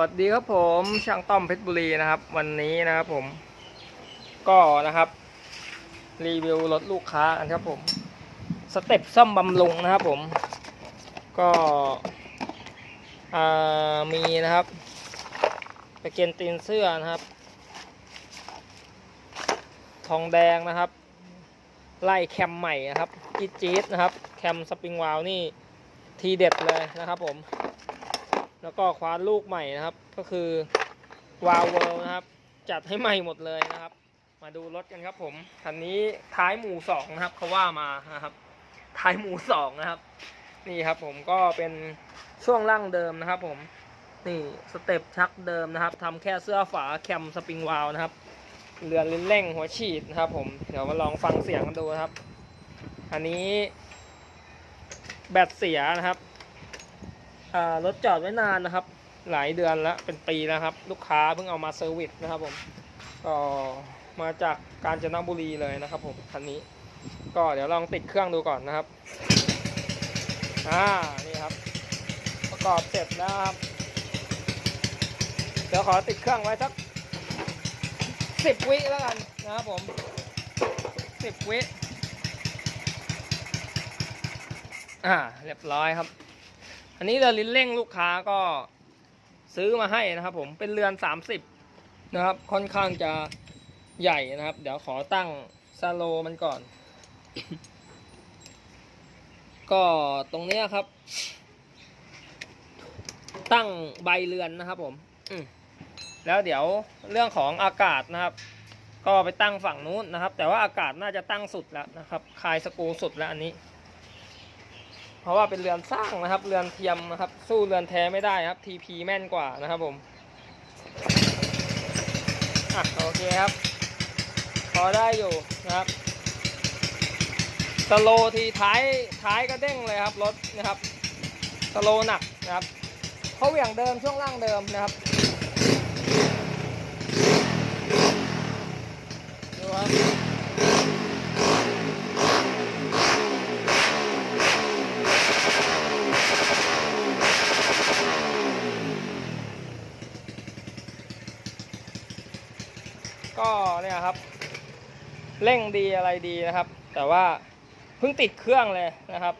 วัสดีครับผมช่างต้อมเพชรบุรีนะครับ วันนี้นะครับผม ก็นะครับ รีวิวรถลูกค้ากันครับผมสเต็ปซ่อมบำรุงนะครับผม ก็มีนะครับตะเกียนตีนเสื้อนะครับ ทองแดงนะครับ ไล่แคมใหม่นะครับจีจี๊ดนะครับ แคมสปริงวาลวนี่ทีเด็ดเลยนะครับผม แล้วก็คว้านลูกใหม่นะครับ ก็คือวาลเวลนะครับ จัดให้ใหม่หมดเลยนะครับ มาดูรถกันครับผมคันนี้ท้ายหมู่สองนะครับเขาว่ามานะครับ ท้ายหมู่สองนะครับ นี่ครับผมก็เป็นช่วงล่างเดิมนะครับ ผมนี่สเต็ปชักเดิมนะครับทำแค่เสื้อฝาแคมสปริงวาลวนะครับเรือนลิ้นเร่งหัวฉีดนะครับ ผมเดี๋ยวมาลองฟังเสียงกันดูนะครับ อันนี้แบตเสียนะครับ รถจอดไว้นานนะครับ หลายเดือนแล้วเป็นปีแล้วครับ ลูกค้าเพิ่งเอามาเซอร์วิสนะครับผมก็มาจากกาญจนบุรีเลยนะครับผมคันนี้ ก็เดี๋ยวลองติดเครื่องดูก่อนนะครับอ่านี่ครับ ประกอบเสร็จแล้วครับเดี๋ยวขอติดเครื่องไว้สักสิบวิแล้วกันนะครับผมสิบวิอ่า เรียบร้อยครับ นนี้เรือลิ้นเร่งลูกค้าก็ซื้อมาให้นะครับผมเป็นเรือน 30 นะครับ ค่อนข้างจะใหญ่นะครับ เดี๋ยวขอตั้งซาโลมันก่อน ก็ตรงนี้ครับ ตั้งใบเรือนนะครับผมแล้วเดี๋ยวเรื่องของอากาศนะครับ ก็ไปตั้งฝั่งนู้นนะครับ แต่ว่าอากาศน่าจะตั้งสุดแล้วนะครับ คลายสกูสุดแล้วอันนี้ เพราะว่าเป็นเรือนสร้างนะครับ เรือนเทียมนะครับ สู้เรือนแท้ไม่ได้ครับ TP แม่นกว่านะครับผมอะโอเคครับ พอได้อยู่นะครับสโลทีท้ายท้ายก็เด้งเลยครับรถนะครับสโลหนักนะครับเขาเหวี่ยงเดิมช่วงล่างเดิมนะครับดูครับก็ เนี่ยครับ เร่งดีอะไรดีนะครับ แต่ว่าเพิ่งติดเครื่องเลยนะครับ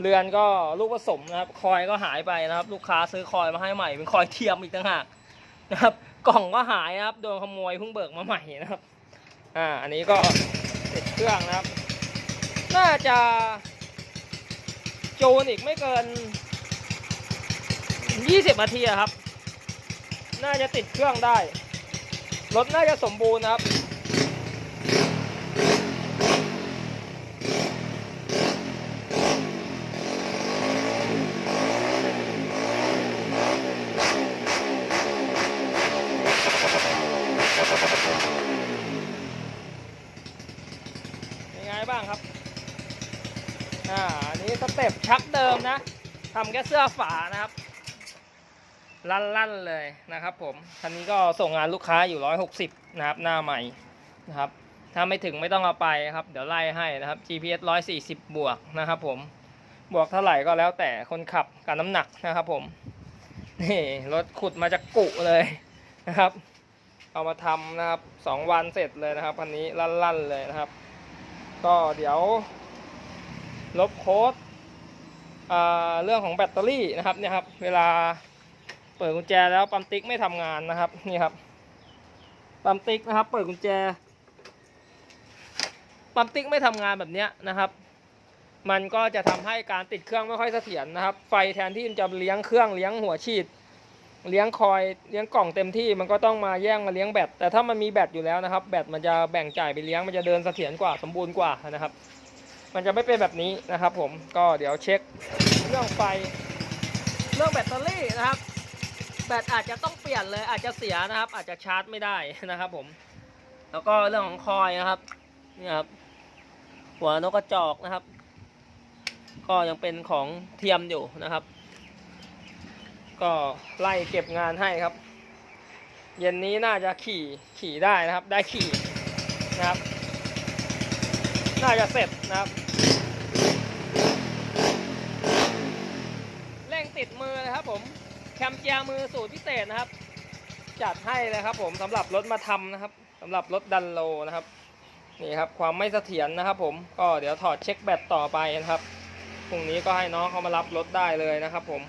เรือนก็ลูกผสมนะครับ คอยก็หายไปนะครับ ลูกค้าซื้อคอยมาให้ใหม่เป็นคอยเทียมอีกต่างหากนะครับ กล่องก็หายนะครับโดนขโมยเพิ่งเบิกมาใหม่นะครับ อ่าอันนี้ก็ติดเครื่องนะครับ น่าจะจูนอีกไม่เกิน 20นาทีครับ น่าจะติดเครื่องได้รถน่าจะสมบูรณ์นะครับ เต็ปชักเดิมนะทำแค่เสื้อฝานะครับ ลั่นๆเลยนะครับ ผมคันนี้ก็ส่งงานลูกค้าอยู่160นะครับ หน้าใหม่นะครับ ถ้าไม่ถึงไม่ต้องเอาไปครับ เดี๋ยวไล่ให้นะครับ GPS 140บวกนะครับ ผมบวกเท่าไหร่ก็แล้วแต่คนขับกับน้ำหนักนะครับ ผมนี่รถขุดมาจากกุเลยนะครับ เอามาทำนะครับสองวันเสร็จเลยนะครับคันนี้ลั่นๆเลยนะครับ ก็เดี๋ยวลบโค้ด เรื่องของแบตเตอรี่นะครับเนี่ยครับเวลาเปิดกุญแจแล้วปั๊มติ๊กไม่ทำงานนะครับนี่ครับปั๊มติ๊กนะครับ เปิดกุญแจปั๊มติ๊กไม่ทำงานแบบเนี้ยนะครับ มันก็จะทำให้การติดเครื่องไม่ค่อยเสถียรนะครับ ไฟแทนที่จะเลี้ยงเครื่องเลี้ยงหัวฉีด เลี้ยงคอยเลี้ยงกล่องเต็มที่มันก็ต้องมาแย่งมาเลี้ยงแบตแต่ถ้ามันมีแบตอยู่แล้วนะครับ แบตมันจะแบ่งจ่ายไปเลี้ยงมันจะเดินเสถียรกว่าสมบูรณ์กว่านะครับ มันจะไม่เป็นแบบนี้นะครับ ผมก็เดี๋ยวเช็คเรื่องไฟเรื่องแบตเตอรี่นะครับ แบตอาจจะต้องเปลี่ยนเลยอาจจะเสียนะครับ อาจจะชาร์จไม่ได้นะครับ ผม แล้วก็เรื่องของคอยนะครับนี่ครับ หัวนกกระจอกนะครับ ก็ยังเป็นของเทียมอยู่นะครับ ก็ไล่เก็บงานให้ครับ เย็นนี้น่าจะขี่ขี่ได้นะครับ ได้ขี่นะครับ น่าจะเสร็จนะครับ เร่ง ติดมือนะครับผมแคมเจียมือสูตรพิเศษนะครับ จัดให้เลยครับผมสำหรับรถมาทำนะครับสำหรับรถดันโลนะครับนี่ครับความไม่เสถียรนะครับ ผมก็เดี๋ยวถอดเช็คแบตต่อไปนะครับพรุ่งนี้ก็ให้น้องเขามารับรถได้เลยนะครับ ผม